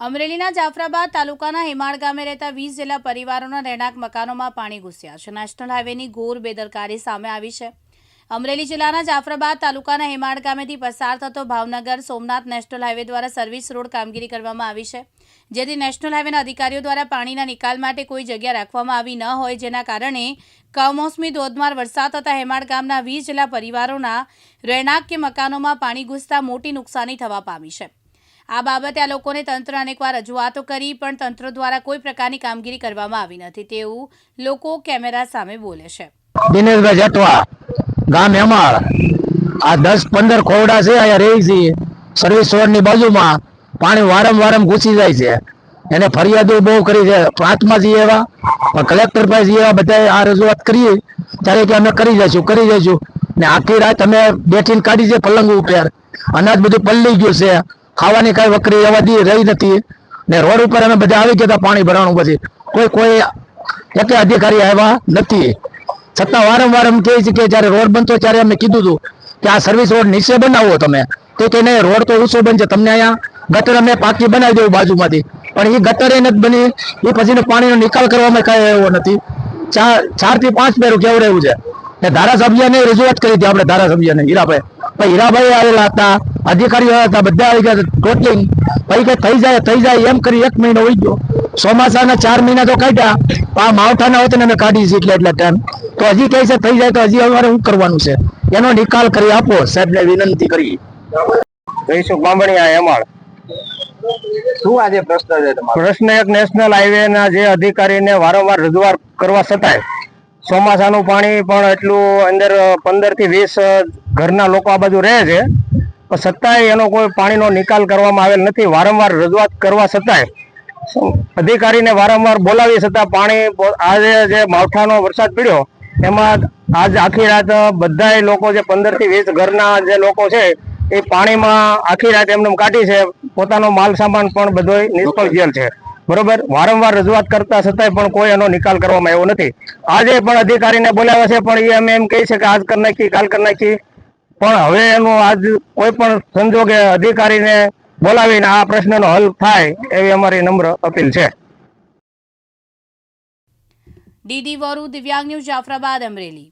અમરેલીના જાફરાબાદ તાલુકાના હેમાળ ગામે રહેતા વીસ જેટલા પરિવારોના રહેણાંક મકાનોમાં પાણી ઘૂસ્યા છે. નેશનલ હાઈવેની ઘોર બેદરકારી સામે આવી છે. અમરેલી જિલ્લાના જાફરાબાદ તાલુકાના હેમાળ ગામેથી પસાર થતો ભાવનગર સોમનાથ નેશનલ હાઈવે દ્વારા સર્વિસ રોડ કામગીરી કરવામાં આવી છે. જેથી નેશનલ હાઈવેના અધિકારીઓ દ્વારા પાણીના નિકાલ માટે કોઈ જગ્યા રાખવામાં આવી ન હોય જેના કારણે કમોસમી ધોધમાર વરસાદ થતાં હેમાળ ગામના વીસ જેટલા પરિવારોના રહેણાંક કે મકાનોમાં પાણી ઘૂસતા મોટી નુકસાની થવા પામી છે. આ બાબતે આ લોકોને તંત્ર અનેકવાર રજૂઆતો કરી, પણ તંત્ર દ્વારા કોઈ પ્રકારની કામગીરી કરવામાં આવી નથી. તેવું લોકો કેમેરા સામે બોલે છે. દિનેશભાઈ જટવા, ગામ હેમાળ. આ દસ પંદર ખોવડા છે, અહીંયા રહી છીએ સર્વિસ રોડની બાજુમાં પાણી વારંવાર ઘૂસી જાય છે. એને ફરિયાદો બહુ કરી છે. પ્રાંતમાં જઈએ એવા કલેક્ટર પાસે જઈએ બધા આ રજૂઆત કરીએ ત્યારે કે અમે કરી જઈશું કરી જઈશું. ને આખી રાત અમે બેઠીને કાઢી છે પલંગ ઉપર. અનાજ બધું પલળી ગયું છે. ખાવાની કઈ વકરી દી રહી નથી. ને રોડ ઉપર અમે બધા આવી ગયા પાણી ભરવાનું પછી. કોઈ કોઈ એક અધિકારી આવ્યા નથી. છતાં વારંવાર એમ કહે છે કે જ્યારે રોડ બનતો ત્યારે અમે કીધું હતું કે આ સર્વિસ રોડ નીચે બનાવો તમે. તો કે નહીં રોડ તો ઊંચો બનશે. તમને અહીંયા ગટર અમે પાકી બનાવી દેવું બાજુમાંથી. પણ એ ગટર એ નથી બની. એ પછીનો પાણીનો નિકાલ કરવામાં કઈ એવો નથી. ચાર ચારથી પાંચ પેરું કેવું રહેવું છે? ને ધારાસભ્યને રજૂઆત કરી હતી આપણે ધારાસભ્યને. હીરાભાઈ. પણ હીરાભાઈ આવેલા હતા અધિકારીઓ આવ્યા હતા બધા આવી ગયા ટોટલિંગ પછી કે થઈ જાય થઈ જાય એમ કરી એક મહિનો વહી ગયો. ચોમાસાના ચાર મહિના તો કાઢ્યા. પણ આ માવઠાના હોત ને અમે કાઢી છીએ એટલે એટલે ટાઈમ તો હજી કહે છે થઈ જાય તો હજી અમારે શું કરવાનું છે? એનો નિકાલ કરી આપો. સાહેબને વિનંતી કરી. જયસુખ બાંભણિયા હેમાળ. શું આજે પ્રશ્ન છે પ્રશ્ન એક નેશનલ હાઈવે ના જે અધિકારીને વારંવાર રજૂઆત કરવા છતાંય ચોમાસાનું પાણી પણ એટલું અંદર પંદરથી વીસ ઘરના લોકો આ બાજુ રહે છે. પણ છતાંય એનો કોઈ પાણીનો નિકાલ કરવામાં આવેલ નથી. વારંવાર રજૂઆત કરવા છતાંય અધિકારીને વારંવાર બોલાવી છતાં પાણી આજે જે માવઠાનો વરસાદ પડ્યો, એમાં આજ આખી રાત બધાય લોકો જે પંદરથી વીસ ઘરના જે લોકો છે, એ પાણીમાં આખી રાત એમને કાઢી છે. પોતાનો માલ સામાન પણ બધો નિષ્ફળ ગયેલ છે. બરોબર? વારંવાર રજૂઆત કરતા છતાંય પણ કોઈ એનો નિકાલ કરવામાં આવ્યો નથી. આજે પણ અધિકારીને બોલાવ્યા છે, પણ એ અમે એમ કહી છે કે આજ કરી નાખી, કાલ કરી નાખી. પણ હવે એનું આજ કોઈ પણ સંજોગે અધિકારીને બોલાવીને આ પ્રશ્નનો હલ થાય એવી અમારી નમ્ર અપીલ છે. ડીડી વોરુ દિવ્યાંગ ન્યૂઝ જાફરાબાદ અમરેલી.